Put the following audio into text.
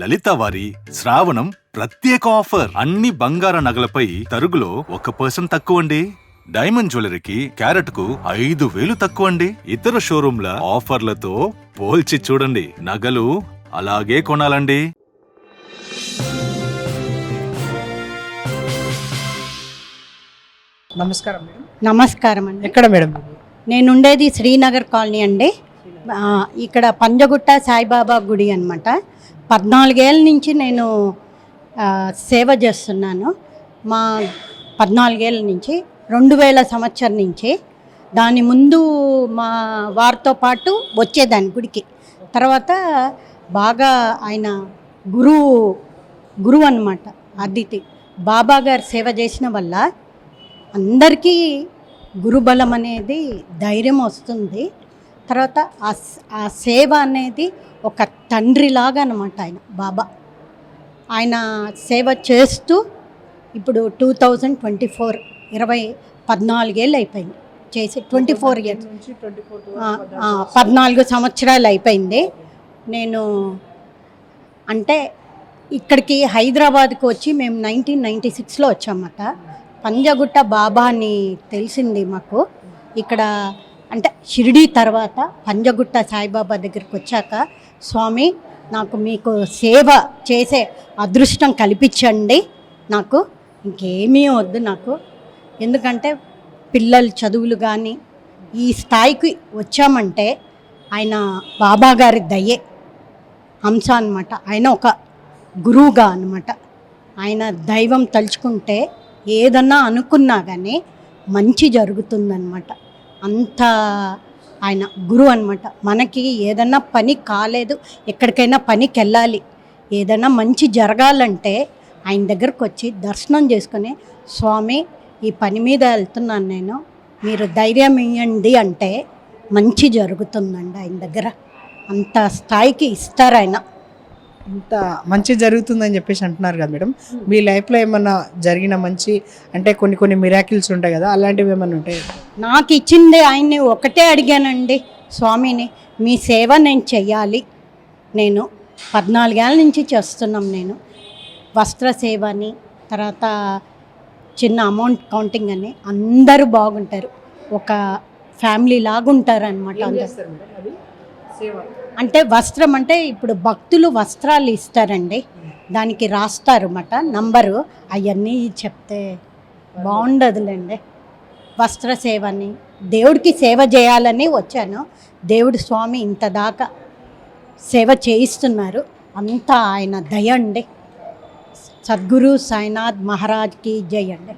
లలిత వారి శ్రావణం ప్రత్యేక ఆఫర్. అన్ని బంగార నగలపై తరుగులో ఒక పర్సెంట్ తక్కువ అండి డైమండ్ జ్యువెలరీకి క్యారెట్కు ఐదు వేలు తక్కువ అండి ఇతర షోరూంల ఆఫర్లతో పోల్చి చూడండి. నగలు అలాగే కొనాలండి. నమస్కారం మేడం. నమస్కారం అండి. ఎక్కడ మేడం? ఇది? నేను ఉండేది శ్రీనగర్ కాలనీ అండి. ఇక్కడ పంజగుట్ట సాయిబాబా గుడి అనమాట పద్నాలుగేళ్ళ నుంచి నేను సేవ చేస్తున్నాను. మా పద్నాలుగేళ్ళ నుంచి రెండు వేల సంవత్సరం నుంచి దాని ముందు మా వారితో పాటు వచ్చేదాన్ని గుడికి. తర్వాత బాగా ఆయన గురువు గురువు అనమాట అదితి బాబా గారు సేవ చేసిన వల్ల అందరికీ గురుబలం అనేది ధైర్యం వస్తుంది. తర్వాత ఆ సేవ అనేది ఒక తండ్రిలాగా అనమాట ఆయన బాబా. ఆయన సేవ చేస్తూ ఇప్పుడు టూ థౌజండ్ ట్వంటీ ఫోర్ ఇరవై పద్నాలుగేళ్ళు అయిపోయింది. చేసి ట్వంటీ ఫోర్ ఇయర్స్. నుంచి 24 టు ఆ, ఆ, పద్నాలుగు సంవత్సరాలు అయిపోయింది. నేను అంటే ఇక్కడికి హైదరాబాద్కి వచ్చి మేము నైన్టీన్ నైంటీ సిక్స్లో వచ్చామన్నమాట పంజగుట్ట బాబా అని తెలిసింది మాకు. ఇక్కడ అంటే షిరిడి తర్వాత పంజగుట్ట సాయిబాబా దగ్గరికి వచ్చాక స్వామి నాకు మీకు సేవ చేసే అదృష్టం కల్పించండి. నాకు ఇంకేమీ వద్దు నాకు. ఎందుకంటే పిల్లల చదువులు కానీ ఈ స్థాయికి వచ్చామంటే ఆయన బాబా గారి దయే హంస అనమాట ఆయన ఒక గురువుగా అనమాట ఆయన దైవం తలుచుకుంటే ఏదన్నా అనుకున్నా కానీ మంచి జరుగుతుందన్నమాట. అంత ఆయన గురువు అనమాట మనకి ఏదన్నా పని కాలేదు ఎక్కడికైనా పనికి వెళ్ళాలి ఏదైనా మంచి జరగాలంటే ఆయన దగ్గరకు వచ్చి దర్శనం చేసుకుని స్వామి ఈ పని మీద వెళ్తున్నాను నేను మీరు ధైర్యం ఇవ్వండి అంటే మంచి జరుగుతుందండి ఆయన దగ్గర. అంత స్థాయికి ఇస్తారు ఆయన. ఇంత మంచి జరుగుతుందని చెప్పేసి అంటున్నారు కదా మేడం. మీ లైఫ్లో ఏమన్నా జరిగిన మంచి అంటే కొన్ని కొన్ని మిరాకిల్స్ ఉంటాయి కదా అలాంటివి ఏమన్నా ఉంటాయి? నాకు ఇచ్చింది ఆయన్ని ఒకటే అడిగానండి స్వామిని మీ సేవ నేను చెయ్యాలి. నేను పద్నాలుగేళ్ళ నుంచి చేస్తున్నాం నేను. వస్త్ర సేవ అని తర్వాత చిన్న అమౌంట్ కౌంటింగ్ అని అందరూ బాగుంటారు. ఒక ఫ్యామిలీ లాగా ఉంటారు అనమాట అందరు అంటే వస్త్రం అంటే ఇప్పుడు భక్తులు వస్త్రాలు ఇస్తారండి. దానికి రాస్తారు అన్నమాట నంబరు. అవన్నీ చెప్తే బాగుండదులేండి. వస్త్ర సేవని దేవుడికి సేవ చేయాలని వచ్చాను. దేవుడు స్వామి ఇంత దాకా సేవ చేయిస్తున్నారు. అంతా ఆయన దయ అండి. సద్గురు సాయినాథ్ మహారాజ్కి జయ అండి.